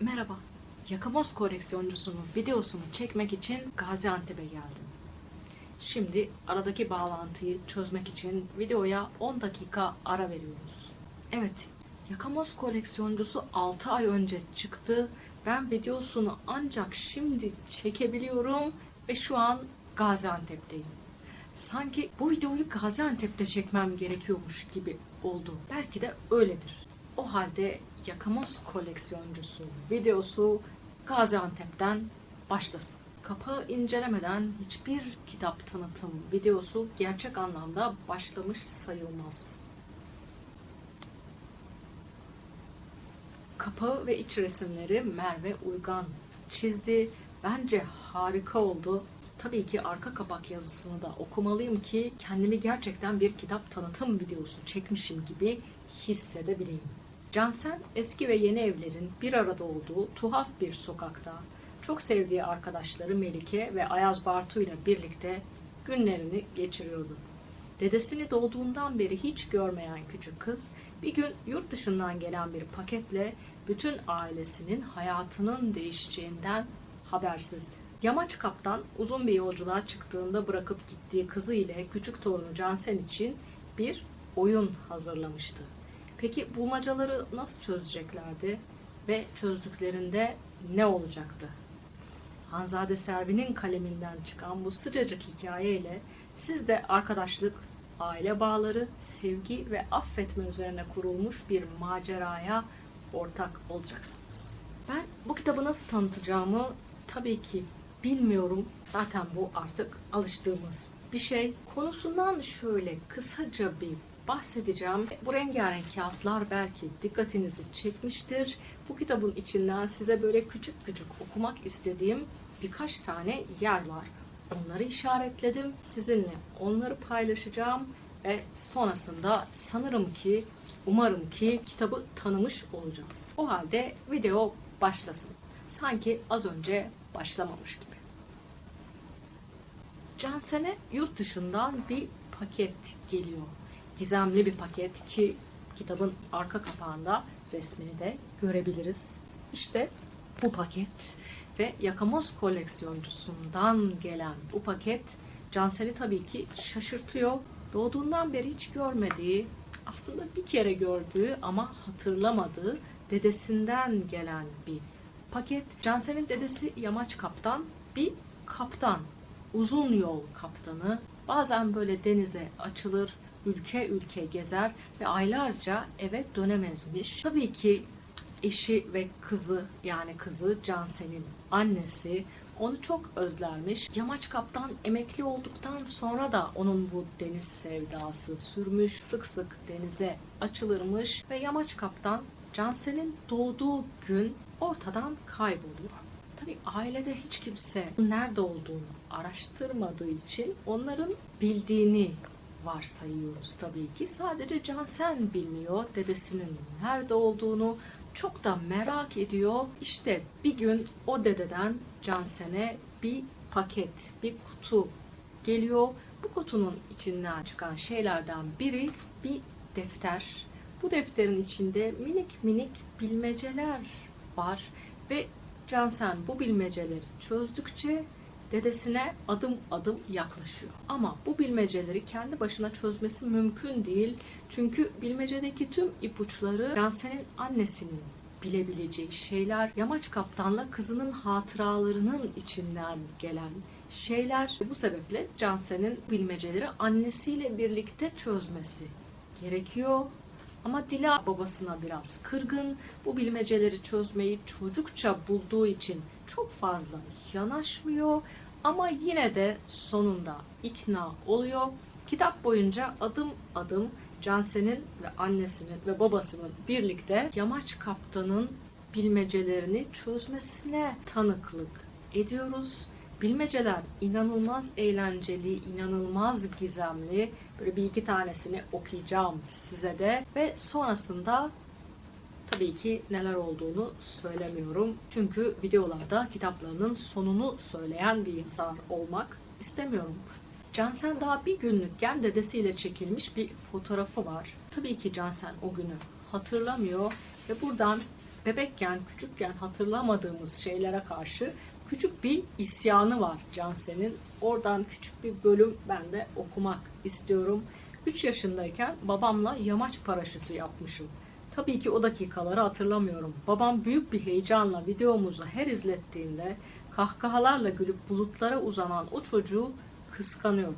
Merhaba. Yakamoz koleksiyoncusunun videosunu çekmek için Gaziantep'e geldim. Şimdi aradaki bağlantıyı çözmek için videoya 10 dakika ara veriyoruz. Evet, Yakamoz koleksiyoncusu 6 ay önce çıktı. Ben videosunu ancak şimdi çekebiliyorum ve şu an Gaziantep'teyim. Sanki bu videoyu Gaziantep'te çekmem gerekiyormuş gibi oldu. Belki de öyledir. O halde Yakamoz koleksiyoncusu videosu Gaziantep'ten başlasın. Kapağı incelemeden hiçbir kitap tanıtım videosu gerçek anlamda başlamış sayılmaz. Kapağı ve iç resimleri Merve Uygan çizdi. Bence harika oldu. Tabii ki arka kapak yazısını da okumalıyım ki kendimi gerçekten bir kitap tanıtım videosu çekmişim gibi hissedebileyim. Cansen eski ve yeni evlerin bir arada olduğu tuhaf bir sokakta çok sevdiği arkadaşları Melike ve Ayaz Bartu ile birlikte günlerini geçiriyordu. Dedesini doğduğundan beri hiç görmeyen küçük kız bir gün yurt dışından gelen bir paketle bütün ailesinin hayatının değişeceğinden habersizdi. Yamaç kaptan uzun bir yolculuğa çıktığında bırakıp gittiği kızı ile küçük torunu Cansen için bir oyun hazırlamıştı. Peki bulmacaları nasıl çözeceklerdi ve çözdüklerinde ne olacaktı? Hanzade Selvi'nin kaleminden çıkan bu sıcacık hikayeyle siz de arkadaşlık, aile bağları, sevgi ve affetme üzerine kurulmuş bir maceraya ortak olacaksınız. Ben bu kitabı nasıl tanıtacağımı tabii ki bilmiyorum. Zaten bu artık alıştığımız bir şey. Konusundan şöyle kısaca bir bahsedeceğim. Bu rengarenk kağıtlar belki dikkatinizi çekmiştir. Bu kitabın içinden size böyle küçük küçük okumak istediğim birkaç tane yer var. Onları işaretledim. Sizinle onları paylaşacağım ve sonrasında sanırım ki, umarım ki kitabı tanımış olacağız. O halde video başlasın. Sanki az önce başlamamış gibi. Cansen'e yurt dışından bir paket geliyor. Gizemli bir paket ki kitabın arka kapağında resmini de görebiliriz. İşte bu paket ve Yakamoz koleksiyoncusundan gelen bu paket Cansel'i tabii ki şaşırtıyor. Doğduğundan beri hiç görmediği, aslında bir kere gördüğü ama hatırlamadığı dedesinden gelen bir paket. Cansel'in dedesi Yamaç Kaptan bir kaptan. Uzun yol kaptanı. Bazen böyle denize açılır, ülke ülke gezer ve aylarca eve dönemezmiş. Tabii ki eşi ve kızı yani kızı Cansel'in annesi onu çok özlermiş. Yamaç kaptan emekli olduktan sonra da onun bu deniz sevdası sürmüş. Sık sık denize açılırmış ve Yamaç kaptan Cansel'in doğduğu gün ortadan kayboluyor. Tabii ailede hiç kimse nerede olduğunu araştırmadığı için onların bildiğini varsayıyoruz tabii ki. Sadece Cansen bilmiyor dedesinin nerede olduğunu. Çok da merak ediyor. İşte bir gün o dededen Cansen'e bir paket, bir kutu geliyor. Bu kutunun içinden çıkan şeylerden biri bir defter. Bu defterin içinde minik minik bilmeceler var ve Cansen bu bilmeceleri çözdükçe dedesine adım adım yaklaşıyor. Ama bu bilmeceleri kendi başına çözmesi mümkün değil. Çünkü bilmecedeki tüm ipuçları Cansen'in annesinin bilebileceği şeyler. Yamaç Kaptan'la kızının hatıralarının içinden gelen şeyler. Bu sebeple Cansen'in bilmeceleri annesiyle birlikte çözmesi gerekiyor. Ama Dila babasına biraz kırgın. Bu bilmeceleri çözmeyi çocukça bulduğu için çok fazla yanaşmıyor. Ama yine de sonunda ikna oluyor. Kitap boyunca adım adım Cansen'in ve annesinin ve babasının birlikte Yamaç Kaptan'ın bilmecelerini çözmesine tanıklık ediyoruz. Bilmeceler inanılmaz eğlenceli, inanılmaz gizemli. Böyle bir iki tanesini okuyacağım size de. Ve sonrasında tabii ki neler olduğunu söylemiyorum. Çünkü videolarda kitaplarının sonunu söyleyen bir yazar olmak istemiyorum. Cansen daha bir günlükken dedesiyle çekilmiş bir fotoğrafı var. Tabii ki Cansen o günü hatırlamıyor ve buradan bebekken, küçükken hatırlamadığımız şeylere karşı küçük bir isyanı var Cansen'in. Oradan küçük bir bölüm ben de okumak istiyorum. 3 yaşındayken babamla yamaç paraşütü yapmışım. Tabii ki o dakikaları hatırlamıyorum. Babam büyük bir heyecanla videomuzu her izlettiğinde kahkahalarla gülüp bulutlara uzanan o çocuğu kıskanıyorum.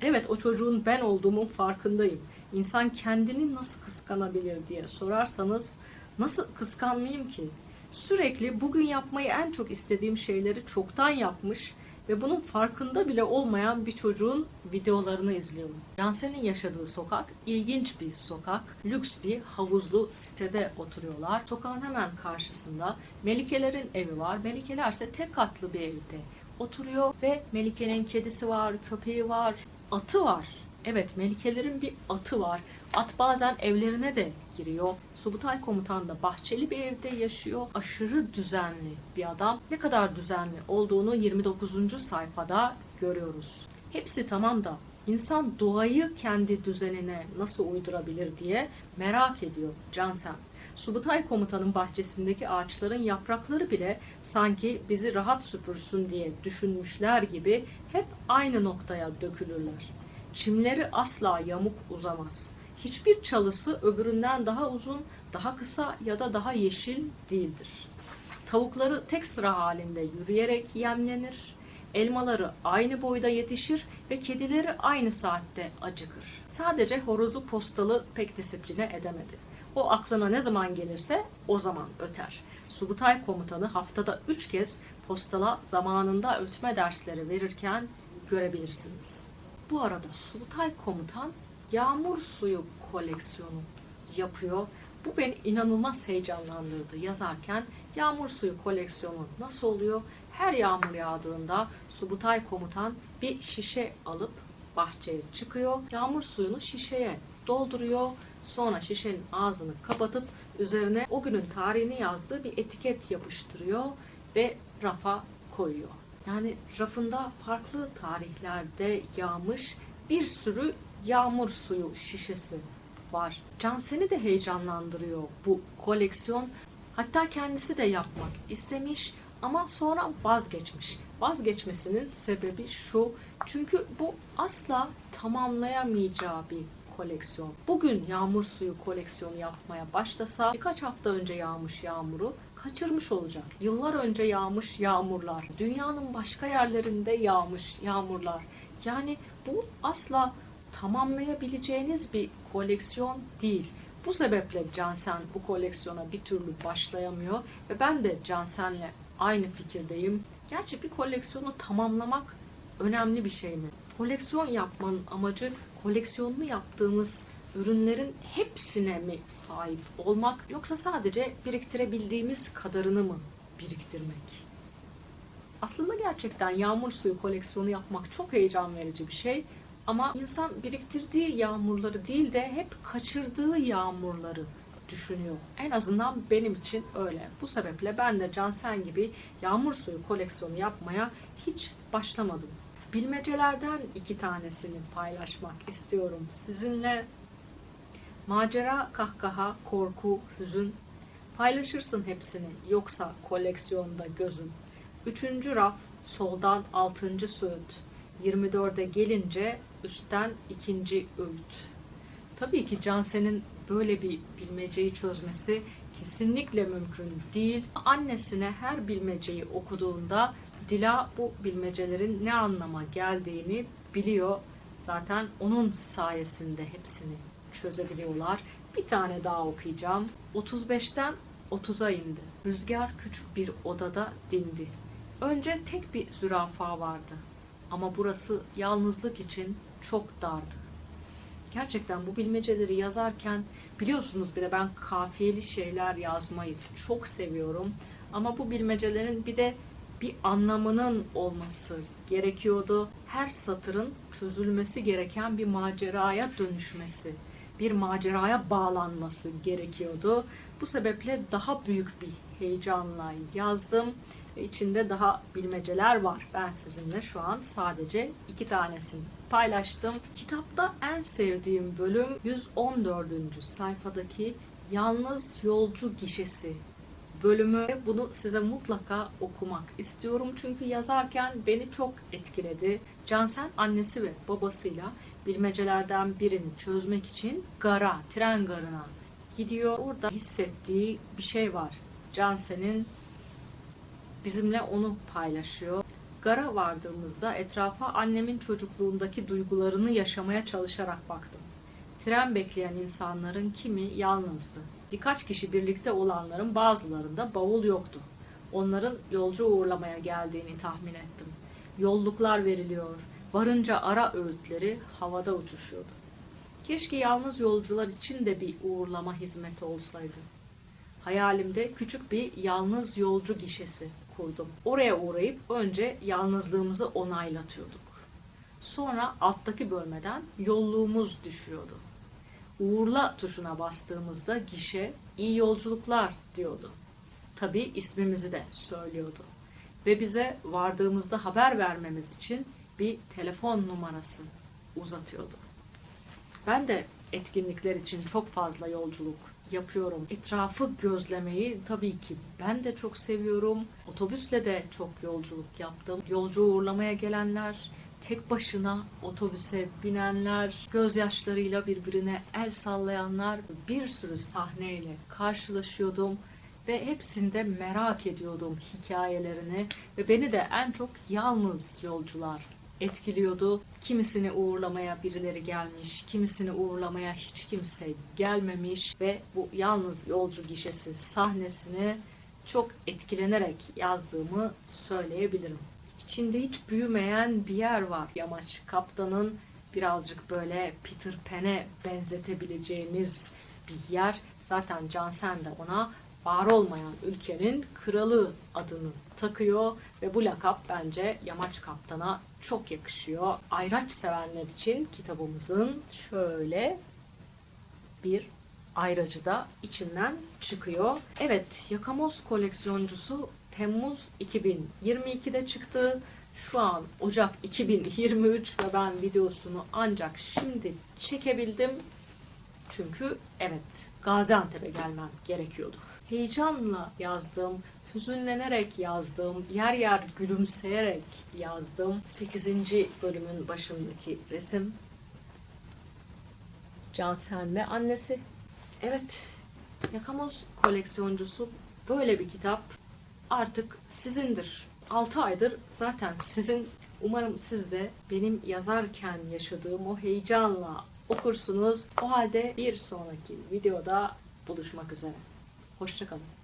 Evet o çocuğun ben olduğumun farkındayım. İnsan kendini nasıl kıskanabilir diye sorarsanız nasıl kıskanmayayım ki? Sürekli bugün yapmayı en çok istediğim şeyleri çoktan yapmış ve bunun farkında bile olmayan bir çocuğun videolarını izliyorum. Cansel'in yaşadığı sokak ilginç bir sokak. Lüks bir havuzlu sitede oturuyorlar. Sokağın hemen karşısında Melike'lerin evi var. Melikeler ise tek katlı bir evde oturuyor ve Melike'nin kedisi var, köpeği var, atı var. Evet Melikelerin bir atı var. At bazen evlerine de giriyor. Subutay komutan da bahçeli bir evde yaşıyor. Aşırı düzenli bir adam. Ne kadar düzenli olduğunu 29. sayfada görüyoruz. Hepsi tamam da insan doğayı kendi düzenine nasıl uydurabilir diye merak ediyor Cansen. Subutay komutanın bahçesindeki ağaçların yaprakları bile sanki bizi rahat süpürsün diye düşünmüşler gibi hep aynı noktaya dökülürler. Çimleri asla yamuk uzamaz. Hiçbir çalısı öbüründen daha uzun, daha kısa ya da daha yeşil değildir. Tavukları tek sıra halinde yürüyerek yemlenir. Elmaları aynı boyda yetişir ve kedileri aynı saatte acıkır. Sadece horozu postalı pek disipline edemedi. O aklına ne zaman gelirse o zaman öter. Subutay komutanı haftada üç kez postala zamanında ötme dersleri verirken görebilirsiniz. Bu arada Subutay komutan yağmur suyu koleksiyonu yapıyor. Bu beni inanılmaz heyecanlandırdı yazarken. Yağmur suyu koleksiyonu nasıl oluyor? Her yağmur yağdığında Subutay komutan bir şişe alıp bahçeye çıkıyor. Yağmur suyunu şişeye dolduruyor. Sonra şişenin ağzını kapatıp üzerine o günün tarihini yazdığı bir etiket yapıştırıyor ve rafa koyuyor. Yani rafında farklı tarihlerde yağmış bir sürü yağmur suyu şişesi var. Cansen'i de heyecanlandırıyor bu koleksiyon. Hatta kendisi de yapmak istemiş ama sonra vazgeçmiş. Vazgeçmesinin sebebi şu. Çünkü bu asla tamamlayamayacağı bir koleksiyon. Bugün yağmur suyu koleksiyonu yapmaya başlasa birkaç hafta önce yağmış yağmuru kaçırmış olacak. Yıllar önce yağmış yağmurlar, dünyanın başka yerlerinde yağmış yağmurlar. Yani bu asla tamamlayabileceğiniz bir koleksiyon değil. Bu sebeple Cansen bu koleksiyona bir türlü başlayamıyor ve ben de Cansen'le aynı fikirdeyim. Gerçi bir koleksiyonu tamamlamak önemli bir şey mi? Koleksiyon yapmanın amacı koleksiyonunu yaptığınız ürünlerin hepsine mi sahip olmak yoksa sadece biriktirebildiğimiz kadarını mı biriktirmek? Aslında gerçekten yağmur suyu koleksiyonu yapmak çok heyecan verici bir şey. Ama insan biriktirdiği yağmurları değil de hep kaçırdığı yağmurları düşünüyor. En azından benim için öyle. Bu sebeple ben de Cansen gibi yağmur suyu koleksiyonu yapmaya hiç başlamadım. Bilmecelerden iki tanesini paylaşmak istiyorum sizinle. Macera, kahkaha, korku, hüzün. Paylaşırsın hepsini yoksa koleksiyonda gözün. Üçüncü raf soldan altıncı söğüt. 24'e gelince üstten ikinci öğüt. Tabii ki Cansen'in böyle bir bilmeceyi çözmesi kesinlikle mümkün değil. Annesine her bilmeceyi okuduğunda Dila bu bilmecelerin ne anlama geldiğini biliyor. Zaten onun sayesinde hepsini çözebiliyorlar. Bir tane daha okuyacağım. 35'ten 30'a indi. Rüzgar küçük bir odada dindi. Önce tek bir zürafa vardı. Ama burası yalnızlık için çok dardı. Gerçekten bu bilmeceleri yazarken biliyorsunuz bir de ben kafiyeli şeyler yazmayı çok seviyorum. Ama bu bilmecelerin bir de bir anlamının olması gerekiyordu. Her satırın çözülmesi gereken bir maceraya dönüşmesi, bir maceraya bağlanması gerekiyordu. Bu sebeple daha büyük bir heyecanla yazdım. İçinde daha bilmeceler var. Ben sizinle şu an sadece iki tanesini paylaştım. Kitapta en sevdiğim bölüm 114. sayfadaki Yalnız Yolcu Gişesi bölümü. Bunu size mutlaka okumak istiyorum. Çünkü yazarken beni çok etkiledi. Cansen annesi ve babasıyla bilmecelerden birini çözmek için gara, tren garına gidiyor. Orada hissettiği bir şey var. Cansen'in bizimle onu paylaşıyor. Gara vardığımızda etrafa annemin çocukluğundaki duygularını yaşamaya çalışarak baktım. Tren bekleyen insanların kimi yalnızdı. Birkaç kişi birlikte olanların bazılarında bavul yoktu. Onların yolcu uğurlamaya geldiğini tahmin ettim. Yolluklar veriliyor. Varınca ara öğütleri havada uçuşuyordu. Keşke yalnız yolcular için de bir uğurlama hizmeti olsaydı. Hayalimde küçük bir yalnız yolcu gişesi kurdum. Oraya uğrayıp önce yalnızlığımızı onaylatıyorduk. Sonra alttaki bölmeden yolluğumuz düşüyordu. Uğurla tuşuna bastığımızda gişe iyi yolculuklar diyordu. Tabii ismimizi de söylüyordu. Ve bize vardığımızda haber vermemiz için bir telefon numarası uzatıyordu. Ben de etkinlikler için çok fazla yolculuk yapıyorum. Etrafı gözlemeyi tabii ki ben de çok seviyorum. Otobüsle de çok yolculuk yaptım. Yolcu uğurlamaya gelenler, tek başına otobüse binenler, gözyaşlarıyla birbirine el sallayanlar, bir sürü sahneyle karşılaşıyordum ve hepsinde merak ediyordum hikayelerini ve beni de en çok yalnız yolcular etkiliyordu. Kimisini uğurlamaya birileri gelmiş, kimisini uğurlamaya hiç kimse gelmemiş ve bu yalnız yolcu gişesi sahnesini çok etkilenerek yazdığımı söyleyebilirim. İçinde hiç büyümeyen bir yer var. Yamaç Kaptan'ın birazcık böyle Peter Pan'e benzetebileceğimiz bir yer. Zaten Cansen de ona var olmayan ülkenin kralı adını takıyor ve bu lakap bence Yamaç Kaptan'a çok yakışıyor. Ayraç sevenler için kitabımızın şöyle bir ayracı da içinden çıkıyor. Evet, Yakamoz koleksiyoncusu Temmuz 2022'de çıktı. Şu an Ocak 2023 ve ben videosunu ancak şimdi çekebildim. Çünkü evet Gaziantep'e gelmem gerekiyordu. Heyecanla yazdım, hüzünlenerek yazdım, yer yer gülümseyerek yazdım. 8. bölümün başındaki resim Cansen ve annesi. Evet, Yakamoz koleksiyoncusu böyle bir kitap artık sizindir. 6 aydır zaten sizin. Umarım siz de benim yazarken yaşadığım o heyecanla okursunuz. O halde bir sonraki videoda buluşmak üzere. Hoşçakalın.